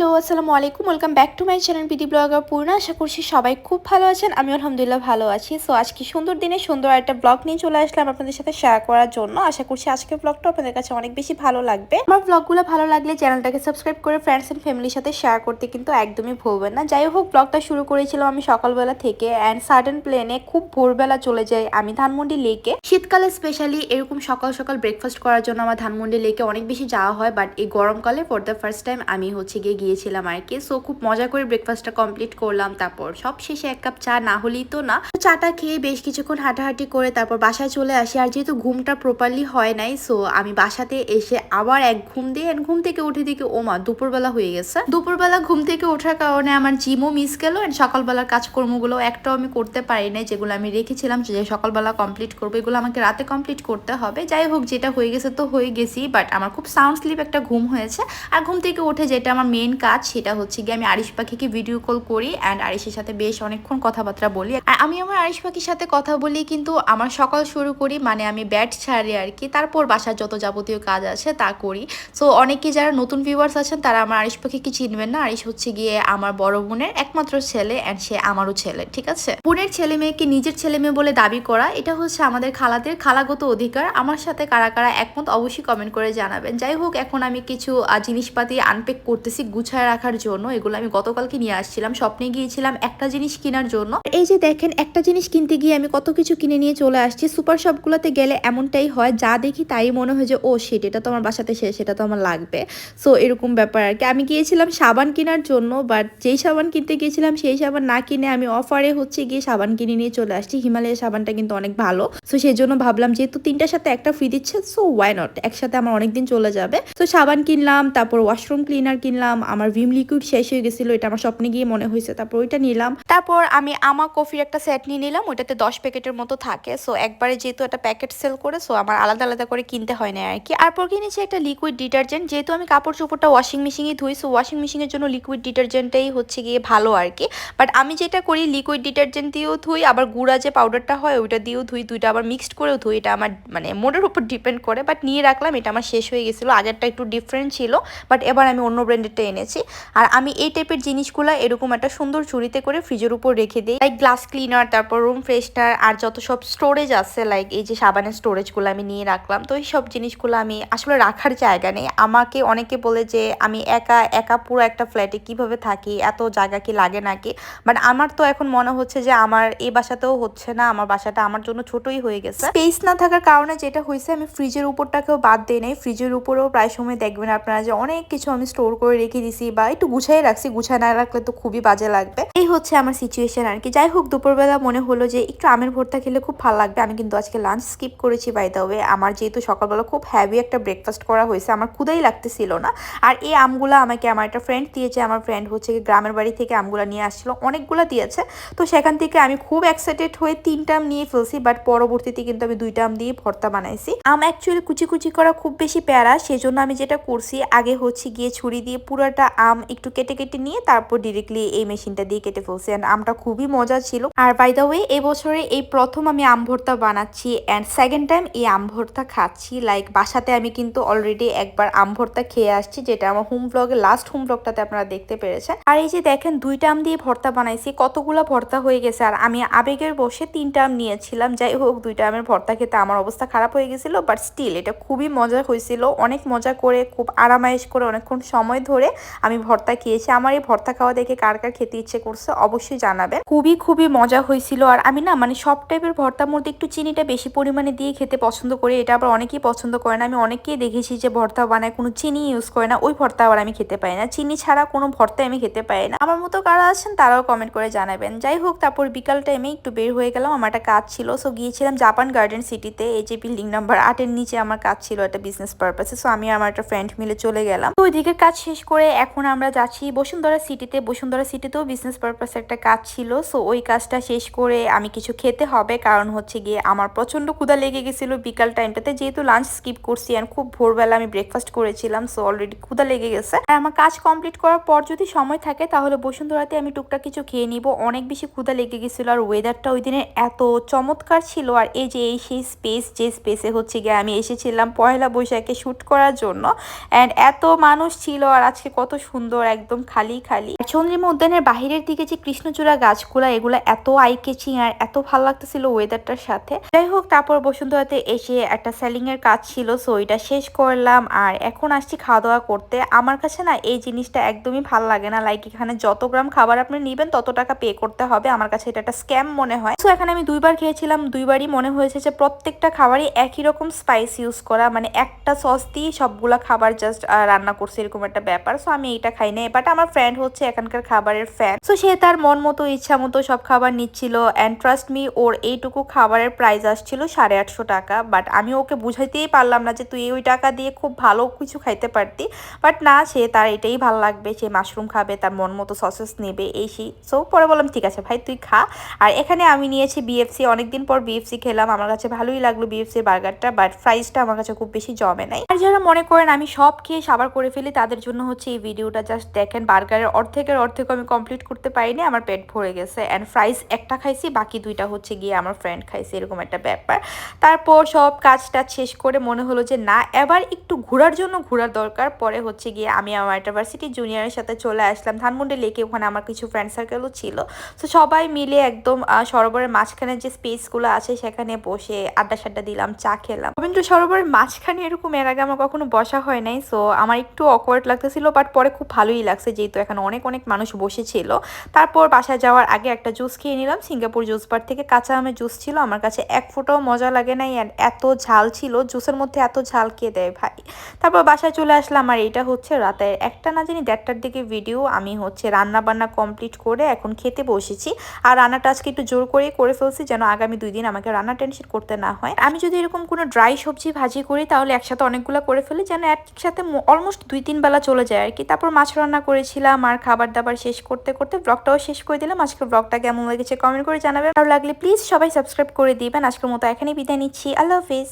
Hello, আসসালামু আলাইকুম। Welcome back to my channel BD blogger Purna আশা করছি সবাই খুব ভালো আছেন আমি আলহামদুলিল্লাহ ভালো আছি। সো আজকে সুন্দর দিনে সুন্দর একটা ব্লগ নিয়ে চলে আসলাম আপনাদের সাথে শেয়ার করার জন্য। আশা করছি আজকের ব্লগটা আপনাদের কাছে অনেক বেশি ভালো লাগবে। আমার ব্লগগুলো ভালো লাগলে চ্যানেলটাকে সাবস্ক্রাইব করে ফ্রেন্ডস এন্ড ফ্যামিলির সাথে শেয়ার করতে কিন্তু একদমই ভুলবেন না। যাই হোক ব্লগটা শুরু করেছিলাম আমি সকালবেলা থেকে অ্যান্ড সাডেন প্লেনে খুব ভোরবেলা চলে যাই আমি ধানমন্ডি লেকে শীতকালে স্পেশালি এরকম সকাল সকাল ব্রেকফাস্ট করার জন্য আমার ধানমন্ডি লেকে অনেক বেশি যাওয়া হয় বাট এই গরমকালে ফর দ্য ফার্স্ট টাইম আমি হচ্ছে গিয়ে গিয়েছিলাম আর কি। সো খুব মজা করে ব্রেকফাস্টটা কমপ্লিট করলাম, তারপর সব শেষে এক কাপ চা, না হলেই তো না। চাটা খেয়ে বেশ কিছুক্ষণ হাঁটাহাঁটি করে তারপর বাসায় চলে আসি। আর যেহেতু ঘুমটা প্রপারলি হয় নাই সো আমি বাসাতে এসে আবার এক ঘুম দিয়ে ঘুম থেকে উঠে দেখি, ও মা, দুপুরবেলা হয়ে গেছে। দুপুরবেলা ঘুম থেকে ওঠার কারণে আমার জিমও মিস গেল এন্ড সকালবেলার কাজকর্মগুলো একটাও আমি করতে পারি নাই, যেগুলো আমি রেখেছিলাম, যে সকালবেলা কমপ্লিট করব, এগুলো আমাকে রাতে কমপ্লিট করতে হবে। যাই হোক, যেটা হয়ে গেছে তো হয়ে গেছি বাট আমার খুব সাউন্ড স্লিপ একটা ঘুম হয়েছে। আর ঘুম থেকে উঠে যেটা আমার মেন কাজ সেটা হচ্ছে গিয়ে আমি আরিশ পাখিকে ভিডিও কল করি অ্যান্ড আরিশের সাথে বেশ অনেকক্ষণ কথাবার্তা বলি। আমি আমার আরিশ পাখির সাথে কথা বলি কিন্তু আমার সকাল শুরু করি মানে আমি ব্যাট ছাড়ি আর কি, তারপর বাসার যত যাবতীয় কাজ আছে তা করি। সো অনেকে যারা নতুন ভিউয়ার্স আছেন, তারা আমার আরিশ পাখিকে চিনবেন না। আরিশ হচ্ছে গিয়ে আমার বড় বোনের একমাত্র ছেলে অ্যান্ড সে আমারও ছেলে, ঠিক আছে? বোনের ছেলে মেয়েকে নিজের ছেলে মেয়ে বলে দাবি করা, এটা হচ্ছে আমাদের খালাদের খালাগত অধিকার। আমার সাথে কারা কারা একমত, অবশ্যই কমেন্ট করে জানাবেন। যাই হোক, এখন আমি কিছু জিনিসপাতি আনপ্যাক করতেছি গুছায় রাখার জন্য, এগুলো আমি গতকালকে নিয়ে আসছিলাম, স্বপ্নে গিয়েছিলাম একটা জিনিস কেনার জন্য। এই যে দেখেন, একটা জিনিস কিনতে গিয়ে আমি কত কিছু কিনে নিয়ে চলে আসছি। সুপার শপগুলোতে গেলে এমনটাই হয়, যা দেখি তাই মনে হয় যে, ও সেট এটা তো আমার বাসাতে শেষ সেটা তো আমার লাগবে। সো এরকম ব্যাপার আর কি। আমি গিয়েছিলাম সাবান কেনার জন্য বাট যেই সাবান কিনতে গিয়েছিলাম, সেই সাবান না কিনে আমি অফারে হচ্ছে গিয়ে সাবান কিনে নিয়ে চলে আসছি। হিমালয়ের সাবানটা কিন্তু অনেক ভালো। সো সেই জন্য ভাবলাম যেহেতু তিনটার সাথে একটা ফ্রি দিচ্ছে সো ওয়াই নট একসাথে আমার অনেকদিন চলে যাবে। তো সাবান কিনলাম, তারপর ওয়াশরুম ক্লিনার কিনলাম আমার ভিম লিকুইড শেষ হয়ে গেছিল, এটা আমার স্বপ্নে গিয়ে মনে হয়েছে, তারপর ওইটা নিলাম। তারপর আমি আমা কফির একটা সেট নিয়ে নিলাম, ওইটাতে দশ প্যাকেটের মতো থাকে। সো একবারে যেহেতু একটা প্যাকেট সেল করে সো আমার আলাদা আলাদা করে কিনতে হয় না আর কি। তারপর কিনেছি একটা লিকুইড ডিটারজেন্ট যেহেতু আমি কাপড় চোপড়টা ওয়াশিং মেশিনে ধুই সো ওয়াশিং মেশিনের জন্য লিকুইড ডিটারজেন্টটাই হচ্ছে গিয়ে ভালো আর কি। বাট আমি যেটা করি লিকুইড ডিটারজেন্ট দিয়েও ধুই, আবার গুঁড়া যে পাউডারটা হয়, ওইটা দিয়েও ধুই, দুইটা আবার মিক্সড করেও ধুই, এটা আমার মানে মোডের উপর ডিপেন্ড করে। বাট নিয়ে রাখলাম, এটা আমার শেষ হয়ে গেছিল, আগেরটা একটু ডিফারেন্ট ছিল বাট এবার আমি অন্য ব্র্যান্ডেরটা এনেছি। আর আমি এই টাইপের জিনিসগুলো এরকম একটা সুন্দর চুরিতে করে ফ্রিজের উপর রেখে দিই। লাইক গ্লাস ক্লিনার তারপর রুম ফ্রেশনার আর যত সব স্টোরেজ আছে লাইক এই যে সাবানের স্টোরেজগুলো আমি নিয়ে রাখলাম, তো এই সব জিনিসগুলো আমি আসলে রাখার জায়গা নেই। আমাকে অনেকে বলে যে, আমি একা একা পুরো একটা ফ্ল্যাটে কীভাবে থাকি? এত জায়গা কি লাগে নাকি? বাট আমার তো এখন মনে হচ্ছে যে, আমার এই বাসাতেও হচ্ছে না, আমার বাসাটা আমার জন্য ছোটই হয়ে গেছে। স্পেস না থাকার কারণে যেটা হয়েছে, আমি ফ্রিজের উপরটাকেও বাদ দিই নাই। ফ্রিজের উপরেও প্রায় সময় দেখবেন আপনারা যে অনেক কিছু আমি স্টোর করে রেখে দিছি বা একটু গুছাই রাখছি, গুছায় না রাখলে তো খুবই বাজে লাগবে। এই হচ্ছে আমার সিচুয়েশন আর কি। যাই হোক, দুপুরবেলা মনে হলো যে একটু আমের ভর্তা খেলে খুব ভালো লাগবে। আমি কিন্তু আজকে লাঞ্চ স্কিপ করেছি বাই দ্য ওয়ে আমার যেহেতু সকালবেলা খুব হ্যাভি একটা ব্রেকফাস্ট করা হয়েছে, আমার ক্ষুদাই লাগতেছিল না। আর এই আমগুলো আমাকে আমার একটা ফ্রেন্ড দিয়েছে, আমার ফ্রেন্ড হচ্ছে গ্রামের বাড়ি থেকে আমগুলো নিয়ে আসছিল, অনেকগুলো দিয়েছে। তো সেখান থেকে আমি খুব এক্সাইটেড হয়ে তিনটা আম নিয়ে ফেলছি বাট পরবর্তীতে কিন্তু আমি দুইটা আম দিয়ে ভর্তা বানাইছি। আম অ্যাকচুয়ালি কুচি কুচি করা খুব বেশি প্যারা, সেজন্য আমি যেটা করছি, আগে হচ্ছে গিয়ে ছুরি দিয়ে পুরাটা আম একটু কেটে কেটে নিয়ে তারপর ডিরেক্টলি এই মেশিনটা দিয়ে কেটে ফেলছি। অ্যান্ড আমটা খুবই মজা ছিল। আর বাই দ্য ওয়ে এই বছরে এই প্রথম আমি আম ভর্তা বানাচ্ছি। অ্যান্ড সেকেন্ড টাইম এই আম ভর্তা খাচ্ছি। লাইক বাসাতে আমি কিন্তু অলরেডি একবার আম ভর্তা খেয়ে আসছি, যেটা আমার হোম ব্লগে লাস্ট হোম ব্লগটাতে আপনারা দেখতে পেরেছেন। আর এই যে দেখেন, দুইটা আম দিয়ে ভর্তা বানাইছি, কতগুলো ভর্তা হয়ে গেছে। আর আমি আবেগের বসে তিনটা আম নিয়েছিলাম। যাই হোক, দুইটা আমের ভর্তা খেতে আমার অবস্থা খারাপ হয়ে গেছিল বাট স্টিল এটা খুবই মজা হয়েছিল। অনেক মজা করে, খুব আরামায়েশ করে অনেকক্ষণ সময় ধরে আমি ভর্তা খেয়েছি। আমার এই ভর্তা খাওয়া দেখে কার কার খেতে ইচ্ছে করছে অবশ্যই জানাবেন। খুবই খুবই মজা হয়েছিল। আর আমি না মানে সব টাইপের ভর্তার মধ্যে একটু চিনিটা বেশি পরিমাণে দিয়ে খেতে পছন্দ করি। এটা আবার অনেকেই পছন্দ করে না। আমি অনেকেই দেখেছি যে ভর্তা বানায়, কোনো চিনি ইউজ করে না। ওই ভর্তা আবার আমি খেতে পাই না। চিনি ছাড়া কোনো ভর্তা আমি খেতে পাই না। আমার মতো কারা আছেন তারাও কমেন্ট করে জানাবেন। যাই হোক, তারপর বিকাল টাইমে একটু বের হয়ে গেলাম। আমার একটা কাজ ছিল। সো গিয়েছিলাম জাপান গার্ডেন সিটিতে এই যে বিল্ডিং নাম্বার আটের নিচে আমার কাজ ছিল একটা বিজনেস পারপাসে সো আমি আমার একটা ফ্রেন্ড মিলে চলে গেলাম। তো ওইদিকে কাজ শেষ করে এখন আমরা যাচ্ছি বসুন্ধরা সিটিতে। বসুন্ধরা সিটিতেও বিজনেস পারপাসে একটা কাজ ছিল। সো ওই কাজটা শেষ করে আমি কিছু খেতে হবে। কারণ হচ্ছে গিয়ে আমার প্রচণ্ড ক্ষুধা লেগে গেছিল বিকাল টাইমটাতে যেহেতু লাঞ্চ স্কিপ করছি অ্যান্ড খুব ভোরবেলা আমি ব্রেকফাস্ট করেছিলাম সো অলরেডি ক্ষুধা লেগে গেছে। আর আমার কাজ কমপ্লিট করার পর যদি সময় থাকে, তাহলে বসুন্ধরাতে আমি টুকটাক কিছু খেয়ে নিব। অনেক বেশি ক্ষুধা লেগে গেছিল আর ওয়েদারটা ওই দিনের এত চমৎকার ছিল। আর এই যে, এই সেই স্পেস যে স্পেসে হচ্ছে গিয়ে আমি এসেছিলাম পয়লা বৈশাখে শ্যুট করার জন্য। অ্যান্ড এত মানুষ ছিল আর আজকে কত কত সুন্দর, একদম খালি খালি। চন্দ্রিমা উদ্যানের বাহিরের দিকে যে কৃষ্ণচূড়া গাছগুলা, এগুলা এত আই কেচিং আর এত ভালো লাগতেছিল ওয়েদারটার সাথে। যাই হোক, তারপর বসুন্ধরাতে এসে একটা সেলিং এর কাজ ছিল সো এটা শেষ করলাম। আর এখন আসছি খাওয়া দাওয়া করতে। আমার কাছে না এই জিনিসটা একদমই ভালো লাগে না। লাইক এখানে যত গ্রাম খাবার আপনি নেবেন, তত টাকা পে করতে হবে। আমার কাছে এটা একটা স্ক্যাম মনে হয়। সো এখানে আমি দুইবার খেয়েছিলাম। দুইবারই মনে হয়েছে যে প্রত্যেকটা খাবারই একই রকম স্পাইস ইউজ করা। মানে একটা সস দিয়ে সবগুলা খাবার জাস্ট রান্না করছে, এরকম একটা ব্যাপার। সো আমি এইটা খাই না বাট আমার ফ্রেন্ড হচ্ছে এখানকার খাবারের ফ্যান সো সে তার মন মতো, ইচ্ছা মতো সব খাবার নিচ্ছিল। অ্যান্ড ট্রাস্ট মি ওর এইটুকু খাবারের প্রাইস আসছিল সাড়ে আটশো টাকা। বাট আমি ওকে বুঝাইতেই পারলাম না যে তুই ওই টাকা দিয়ে খুব ভালো কিছু খাইতে পারতি। বাট না, সে তার এটাই ভালো লাগবে। সে মাশরুম খাবে, তার মন মতো সসেস নেবে, এই সেই। সো পরে বললাম, ঠিক আছে ভাই, তুই খা। আর এখানে আমি নিয়েছি বিএফসি অনেকদিন পর বিএফসি খেলাম। আমার কাছে ভালোই লাগল বিএফসি বার্গারটা। বাট প্রাইসটা আমার কাছে খুব বেশি জমে নাই। আর যারা মনে করেন আমি সব খেয়ে সাবার করে ফেলি, তাদের জন্য হচ্ছে এই ভিডিওটা জাস্ট দেখেন, বার্গারের অর্ধেকের অর্ধেক আমি কমপ্লিট করতে পারিনি, আমার পেট ভরে গেছে। অ্যান্ড ফ্রাইস একটা খাইছি, বাকি দুইটা হচ্ছে গিয়ে আমার ফ্রেন্ড খাইছে, এরকম একটা ব্যাপার। তারপর সব কাজটা শেষ করে মনে হলো যে, না, এবার একটু ঘোরার জন্য ঘোরার দরকার। পরে হচ্ছে গিয়ে আমি আমার ইউনিভার্সিটি জুনিয়রের সাথে চলে আসলাম। ধানমন্ডি লেকে ওখানে আমার কিছু ফ্রেন্ড সার্কেলও ছিল। তো সবাই মিলে একদম সরোবরের মাঝখানে যে স্পেসগুলো আছে, সেখানে বসে আড্ডা সাড্ডা দিলাম, চা খেলাম। রবীন্দ্র সরোবরের মাঝখানে এরকম এর আগে আমার কখনো বসা হয় নাই। সো আমার একটু অকওয়ার্ড লাগতেছিল বাট পরে খুব ভালোই লাগছে যেহেতু এখানে অনেক অনেক মানুষ বসেছিল। তারপর বাসায় যাওয়ার আগে একটা জুস খেয়ে নিলাম। সিঙ্গাপুর জুস বার থেকে কাঁচা আমের জুস ছিল। আমার কাছে এক ফোঁটাও মজা লাগে নাই and এত ঝাল ছিল। জুসের মধ্যে এত ঝাল কে দেয় ভাই? তারপর বাসায় চলে আসলাম আর এটা হচ্ছে রাতের একটা না জানি দেড়টার দিকে ভিডিও আমি হচ্ছে রান্না বান্না কমপ্লিট করে এখন খেতে বসেছি। আর রান্নাটা আজকে একটু জোর করেই করে ফেলছি যেন আগামী দুই দিন আমাকে রান্না টেনশন করতে না হয়। আমি যদি এরকম কোনো ড্রাই সবজি ভাজি করি তাহলে একসাথে অনেকগুলো করে ফেলি যেন একসাথে অলমোস্ট দুই, তিন বেলা চলে যায় আর কি, তারপর মাছ রান্না করেছিলাম আর খাবার দাবার শেষ করতে করতে ব্লগটাও শেষ করে দিলাম। আজকের ব্লগটা কেমন লেগেছে কমেন্ট করে জানাবেন। ভালো লাগলে প্লিজ সবাই সাবস্ক্রাইব করে দিবেন। আজকের মতো এখানেই বিদায় নিচ্ছি। আল্লাহ হাফিজ।